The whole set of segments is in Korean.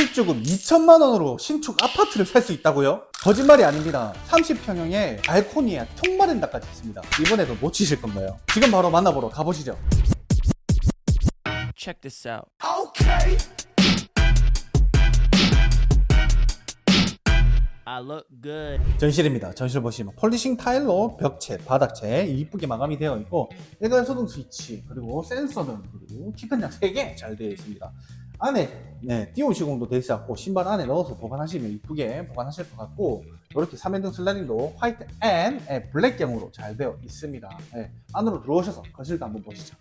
1주급 2천만 원으로 신축 아파트를 살 수 있다고요? 거짓말이 아닙니다. 30평형의 발코니에 통마른다까지 있습니다. 이번에도 놓치실 건가요? 지금 바로 만나보러 가보시죠. Check this out. I look good. 전실입니다. 전실 보시면 폴리싱 타일로 벽체, 바닥체 이쁘게 마감이 되어 있고 일괄 소등 스위치 그리고 센서 등 그리고 키큰장 3개 잘 되어 있습니다. 안에 네, 띄운 시공도 되어 있었고 신발 안에 넣어서 보관하시면 이쁘게 보관하실 것 같고 이렇게 3연등 슬라이딩도 화이트 앤 예, 블랙경으로 잘 되어 있습니다. 예, 안으로 들어오셔서 거실도 한번 보시죠.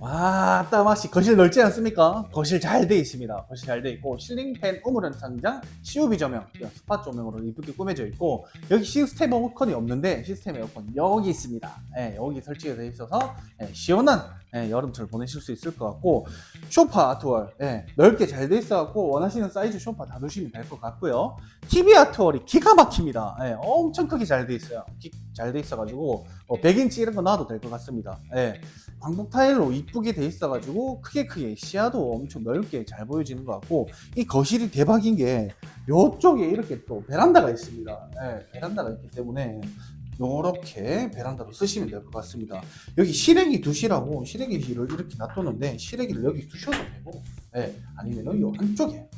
와, 따맛이 거실 넓지 않습니까? 거실 잘 돼 있습니다. 거실 잘 돼 있고 실링팬 우물은 천장, CUV 조명, 스팟 조명으로 이쁘게 꾸며져 있고 여기 시스템 에어컨이 없는데 시스템 에어컨 여기 있습니다. 예, 여기 설치가 되어 있어서 예, 시원한 예, 여름철 보내실 수 있을 것 같고 쇼파 아트월 예, 넓게 잘 돼 있어갖고 원하시는 사이즈 쇼파 다 두시면 될 것 같고요. TV 아트월이 기가 막힙니다. 예, 엄청 크게 잘 돼 있어요. 잘 돼 있어가지고 뭐 100인치 이런 거 놔도 될 것 같습니다. 예, 광복 타일로 이쁘게 돼 있어가지고 크게 크게 시야도 엄청 넓게 잘 보여지는 것 같고 이 거실이 대박인 게 이쪽에 이렇게 또 베란다가 있습니다. 예, 베란다가 있기 때문에 요렇게 베란다로 쓰시면 될 것 같습니다. 여기 시래기 두시라고 시래기를 이렇게 놔두는데 시래기를 여기 두셔도 되고 예, 아니면 요 한쪽에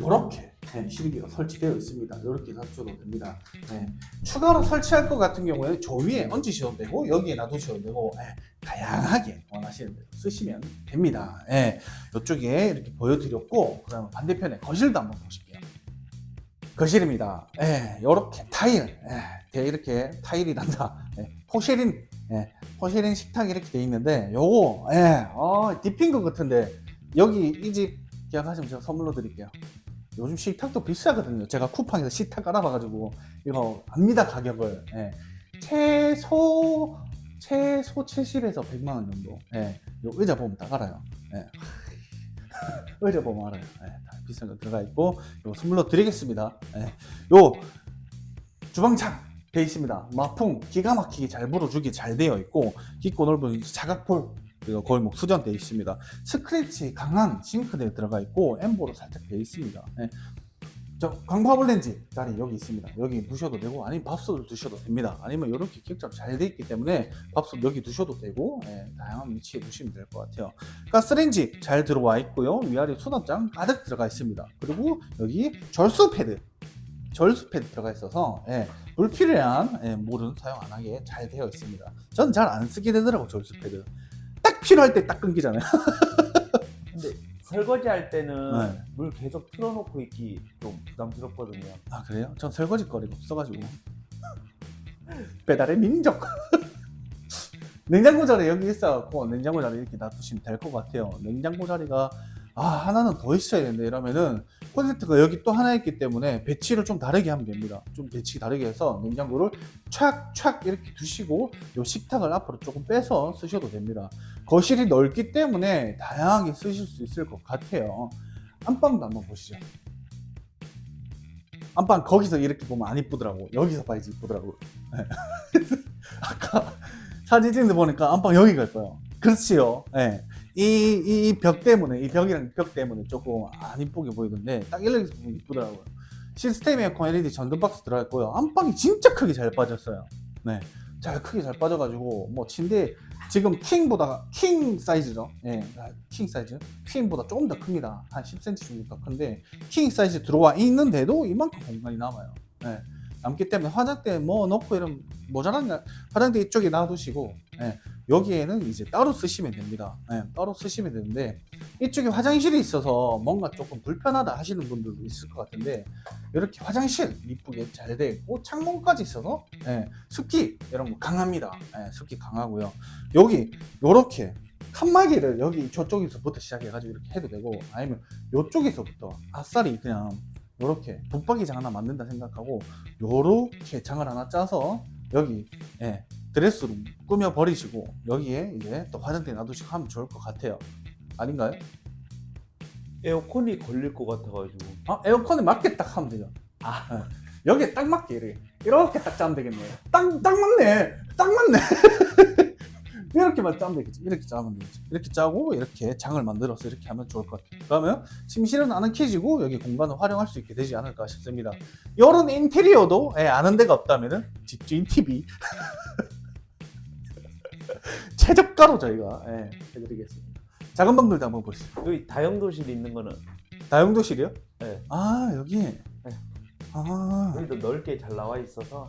요렇게 네, 시래기가 설치되어 있습니다. 이렇게 놔두셔도 됩니다. 네. 추가로 설치할 것 같은 경우에 저 위에 얹으셔도 되고 여기에 놔두셔도 되고 예, 다양하게 원하시는 대로 쓰시면 됩니다. 예, 이쪽에 이렇게 보여드렸고 그다음 반대편에 거실도 한번 보실게요. 거실입니다. 예, 이렇게 타일, 예, 이렇게 타일이 난다. 예, 포쉐린, 예, 포쉐린 식탁 이렇게 돼 있는데 요거 예, 어, 딥인 것 같은데 여기 이 집 계약하시면 제가 선물로 드릴게요. 요즘 식탁도 비싸거든요. 제가 쿠팡에서 식탁 알아봐가지고 이거 압니다 가격을. 예. 최소 최소 70에서 100만 원 정도. 예. 요 의자 보면 딱 알아요. 예. 의자 보면 알아요. 예. 다 비싼 거 들어가 있고 요 선물로 드리겠습니다. 예. 요 주방창 돼 있습니다. 마풍 기가 막히게 잘 불어주기 잘 되어 있고 깊고 넓은 자각폴 그리고 거의 뭐 수전되어 있습니다. 스크래치 강한 싱크대 들어가 있고 엠보로 살짝 되어 있습니다. 예. 저 광파블 렌즈 자리 여기 있습니다. 여기 두셔도 되고 아니면 밥솥을 두셔도 됩니다. 아니면 이렇게 격자로 잘 돼 있기 때문에 밥솥 여기 두셔도 되고 예, 다양한 위치에 두시면 될 것 같아요. 가스레인지 잘 들어와 있고요. 위아래 수납장 가득 들어가 있습니다. 그리고 여기 절수 패드 절수 패드 들어가 있어서 예, 불필요한 예, 물은 사용 안 하게 잘 되어 있습니다. 전 잘 안 쓰게 되더라고 절수 패드. 딱 필요할 때 딱 끊기잖아요. 설거지 할 때는 네. 물 계속 틀어놓고 있기 좀 부담스럽거든요. 아 그래요? 전 설거지 거리가 없어가지고 배달의 민족 냉장고 자리 여기 있어갖고 냉장고 자리 이렇게 놔두시면 될 것 같아요 냉장고 자리가 아 하나는 더 있어야 되는데 이러면은 콘센트가 여기 또 하나 있기 때문에 배치를 좀 다르게 하면 됩니다 좀 배치 다르게 해서 냉장고를 촥촥 이렇게 두시고 요 식탁을 앞으로 조금 빼서 쓰셔도 됩니다 거실이 넓기 때문에 다양하게 쓰실 수 있을 것 같아요 안방도 한번 보시죠 안방 거기서 이렇게 보면 안 이쁘더라고. 여기서 봐야지 이쁘더라고. 네. 아까 사진 찍는데 보니까 안방 여기가 예뻐요. 그렇지요. 예. 이, 이 벽 때문에, 이 벽이랑 벽 때문에 조금 안 이쁘게 보이던데, 딱 보면 이쁘더라고요. 시스템 에어컨 LED 전등 박스 들어있고요. 안방이 진짜 크게 잘 빠졌어요. 네. 잘 크게 잘 빠져가지고, 뭐, 침대, 지금 킹보다, 킹 사이즈죠. 예, 아, 킹 사이즈. 퀸보다 조금 더 큽니다. 한 10cm 정도 더 큰데, 킹 사이즈 들어와 있는데도 이만큼 공간이 남아요. 예. 남기 때문에 화장대 뭐 넣고 이런 모자란가 화장대 이쪽에 놔두시고 예. 여기에는 이제 따로 쓰시면 됩니다. 예, 따로 쓰시면 되는데 이쪽에 화장실이 있어서 뭔가 조금 불편하다 하시는 분들도 있을 것 같은데 이렇게 화장실 이쁘게 잘돼 있고 창문까지 있어서 예, 습기 이런 거 강합니다. 예, 습기 강하고요. 여기 요렇게 칸막이를 여기 저쪽에서부터 시작해가지고 이렇게 해도 되고 아니면 요쪽에서부터 아싸리 그냥 요렇게 붙박이장 하나 만든다 생각하고 요렇게 장을 하나 짜서 여기 예, 드레스로 꾸며 버리시고 여기에 이제 또 화장대 놔두시고 하면 좋을 것 같아요. 아닌가요? 에어컨이 걸릴 것 같아가지고. 아 에어컨에 맞게 딱 하면 되죠. 아. 예. 여기에 딱 맞게 이렇게 이렇게 딱 짜면 되겠네요. 딱, 딱 맞네. 딱 맞네. 이렇게만 짜면 되겠지. 이렇게 짜면 되겠지. 이렇게 짜고 이렇게 장을 만들어서 이렇게 하면 좋을 것 같아요. 그러면 침실은 아늑해지고 여기 공간을 활용할 수 있게 되지 않을까 싶습니다. 이런 인테리어도 예, 아는 데가 없다면은 집주인 TV 최저가로 저희가 예, 해드리겠습니다. 작은 방들도 한번 보시죠. 여기 다용도실 있는 거는 다용도실이요? 네. 아 여기. 아 여기도 넓게 잘 나와 있어서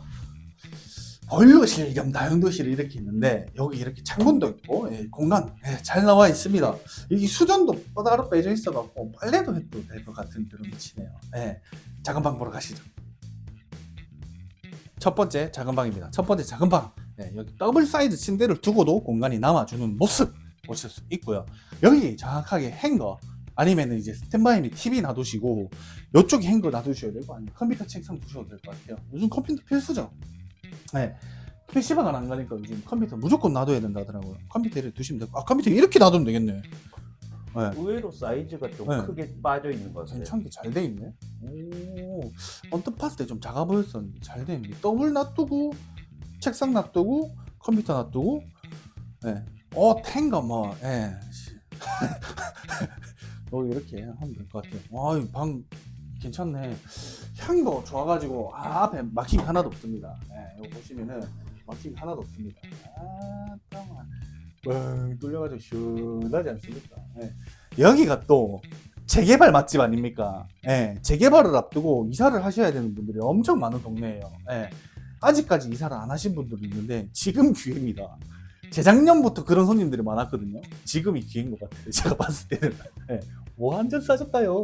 보일러실 겸 다용도실이 이렇게 있는데 여기 이렇게 창문도 있고 예, 공간 예, 잘 나와 있습니다. 여기 수전도 따로 빼져 있어갖고 빨래도 해도 될 것 같은 그런 위치네요. 예, 작은 방 보러 가시죠. 첫 번째 작은 방입니다. 첫 번째 작은 방 예, 여기 더블 사이즈 침대를 두고도 공간이 남아주는 모습 보실 수 있고요. 여기 정확하게 행거 아니면 이제 스탠바이 및 TV 놔두시고 이쪽에 행거 놔두셔야 되고 아니면 컴퓨터 책상 두셔도 될 것 같아요. 요즘 컴퓨터 필수죠. 네. PC방은 안 가니까 요즘 컴퓨터 무조건 놔둬야 된다 하더라고요. 컴퓨터를 두시면 되고, 아, 컴퓨터 이렇게 놔두면 되겠네. 네. 의외로 사이즈가 좀 네. 크게 빠져 있는 것 같아요. 괜찮게 잘 돼 있네. 오, 언뜻 봤을 때 좀 작아 보였었는데 잘 돼 있네. 더블 놔두고, 책상 놔두고, 컴퓨터 놔두고, 예. 어, 탱가 뭐, 예. 어, 이렇게 하면 될 것 같아요. 와, 이방 괜찮네. 향도 좋아가지고, 아, 앞에 막힘이 하나도 없습니다. 예, 이거 보시면은 막힘이 하나도 없습니다. 아, 뻥, 뻥 뚫려가지고 시원하지 않습니까? 예. 여기가 또 재개발 맛집 아닙니까? 예, 재개발을 앞두고 이사를 하셔야 되는 분들이 엄청 많은 동네예요. 예, 아직까지 이사를 안 하신 분들도 있는데 지금 기회입니다. 재작년부터 그런 손님들이 많았거든요. 지금이 기회인 것 같아요. 제가 봤을 때는. 예, 완전 싸졌다요.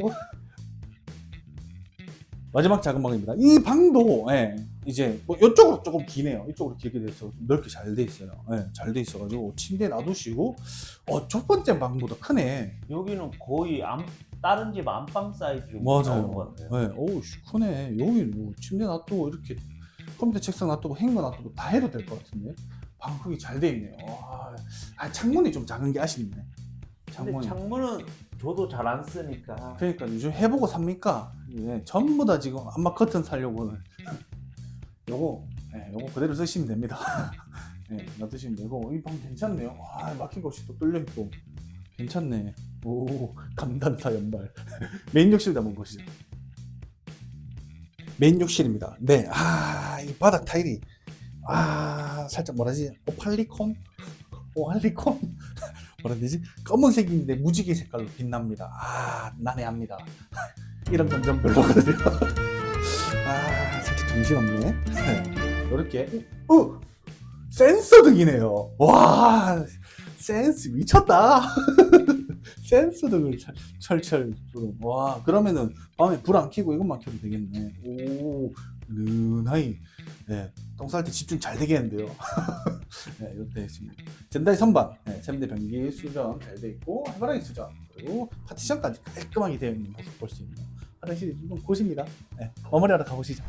마지막 작은 방입니다. 이 방도 예, 이제 뭐 이쪽으로 조금 기네요. 이쪽으로 길게 돼 있어 좀 넓게 잘 돼 있어요. 예, 잘돼 있어가지고 침대 놔두시고 어, 첫 번째 방보다 크네. 여기는 거의 안, 다른 집 안방 사이즈 나오는 것 맞아요. 같아요. 네, 어우, 씨, 크네. 여기 뭐 침대 놔두고 이렇게 컴퓨터 책상 놔두고 행거 놔두고 다 해도 될 것 같은데 방 크기 잘 돼 있네요. 와, 아, 창문이 좀 작은 게 아쉽네. 근데 창문이. 창문은 저도 잘 안 쓰니까 그러니까 요즘 해보고 삽니까? 예, 전부 다 지금 안마 커튼 살려고는 요거, 예, 요거 그대로 쓰시면 됩니다. 예, 놔두시면 되고 이 방 괜찮네요. 와, 막힌 곳이 또 뚫려 있고 괜찮네. 오, 감탄사 연발. 메인 욕실도 한번 보시죠. 메인 욕실입니다. 네, 아, 이 바닥 타일이 아, 살짝 뭐라지? 오팔리콘? 오할리콘? 뭐라 되지? 검은색인데 무지개 색깔로 빛납니다. 아, 난해합니다. 이런 건 좀 별로거든요. 아, 살짝 정신없네. 이렇게, 어! 센서 등이네요. 와, 센스 미쳤다. 설- 설치할 줄은. 와, 그러면은 밤에 불 안 켜고 이것만 켜도 되겠네. 오, 은하이. 네, 똥쌀 때 집중 잘 되겠는데요. 네, 이렇게 있습니다. 젠다이 선반, 네, 샘대 변기 수전 잘 돼 있고 해바라기 수전 그리고 파티션까지 깔끔하게 되어 있는 모습 볼 수 있는 화장실이 좀 곳입니다. 네, 마무리하러 가보시죠.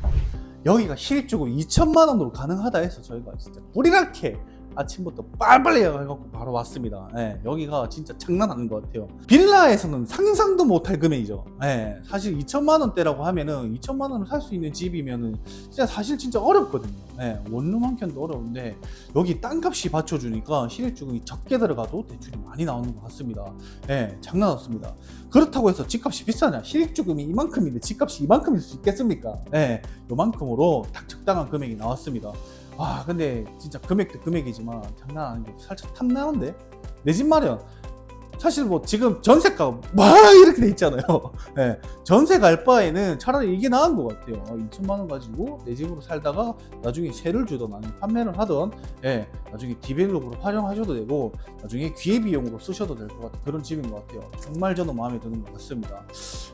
여기가 실입주고 2천만 원으로 가능하다 해서 저희가 진짜 뿌리랗게 아침부터 빨빨리 해갖고 바로 왔습니다. 예, 여기가 진짜 장난 아닌 것 같아요. 빌라에서는 상상도 못할 금액이죠. 예, 사실 2천만 원대라고 하면은 2천만 원을 살 수 있는 집이면은 진짜 사실 진짜 어렵거든요. 예, 원룸 한 켠도 어려운데 여기 땅값이 받쳐주니까 실입주금이 적게 들어가도 대출이 많이 나오는 것 같습니다. 예, 장난 없습니다. 그렇다고 해서 집값이 비싸냐? 실입주금이 이만큼인데 집값이 이만큼일 수 있겠습니까? 예, 요만큼으로 딱 적당한 금액이 나왔습니다. 와, 근데 진짜 금액도 금액이지만 장난 아니고 살짝 탐나는데? 내 집 마련. 사실 뭐 지금 전세가 막 이렇게 돼 있잖아요. 예, 전세 갈 바에는 차라리 이게 나은 것 같아요. 2천만 원 가지고 내 집으로 살다가 나중에 세를 주던 아니면 판매를 하던 예, 나중에 디벨롭으로 활용하셔도 되고 나중에 기회비용으로 쓰셔도 될 것 같은 그런 집인 것 같아요. 정말 저는 마음에 드는 것 같습니다.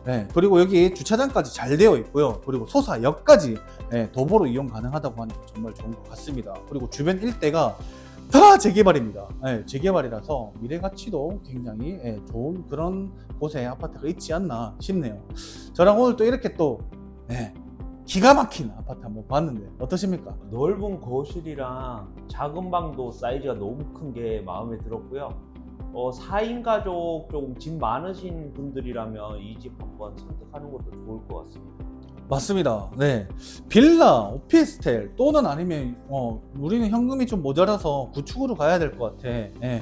네, 그리고 여기 주차장까지 잘 되어 있고요. 그리고 소사역까지 예, 도보로 이용 가능하다고 하니까 정말 좋은 것 같습니다. 그리고 주변 일대가 다 재개발입니다. 예, 재개발이라서 미래 가치도 굉장히 예, 좋은 그런 곳에 아파트가 있지 않나 싶네요. 저랑 오늘 또 이렇게 또 예, 기가 막힌 아파트 한번 봤는데 어떠십니까? 넓은 거실이랑 작은 방도 사이즈가 너무 큰 게 마음에 들었고요. 어, 4인 가족 조금 집 많으신 분들이라면 이 집 한번 선택하는 것도 좋을 것 같습니다. 맞습니다. 네. 빌라, 오피스텔 또는 아니면 어, 우리는 현금이 좀 모자라서 구축으로 가야 될 것 같아. 예.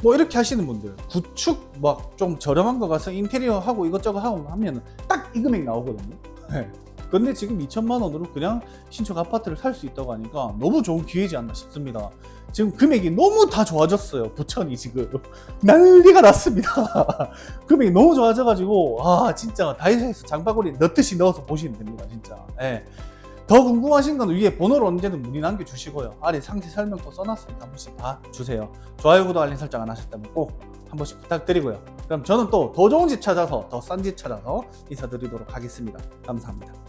뭐 이렇게 하시는 분들 구축 막 좀 저렴한 거 가서 인테리어 하고 이것저것 하고 하면 딱 이 금액 나오거든요. 예. 근데 지금 2천만 원으로 그냥 신축 아파트를 살 수 있다고 하니까 너무 좋은 기회지 않나 싶습니다. 지금 금액이 너무 다 좋아졌어요. 부천이 지금 난리가 났습니다. 금액이 너무 좋아져가지고 아 진짜 다이소에서 장바구니 넣듯이 넣어서 보시면 됩니다. 진짜. 예. 더 궁금하신 건 위에 번호로 언제든 문의 남겨주시고요. 아래 상세 설명 또 써놨으니까 한 번씩 봐 주세요. 좋아요, 구독, 알림 설정 안 하셨다면 꼭 한 번씩 부탁드리고요. 그럼 저는 또 더 좋은 집 찾아서 더 싼 집 찾아서 인사드리도록 하겠습니다. 감사합니다.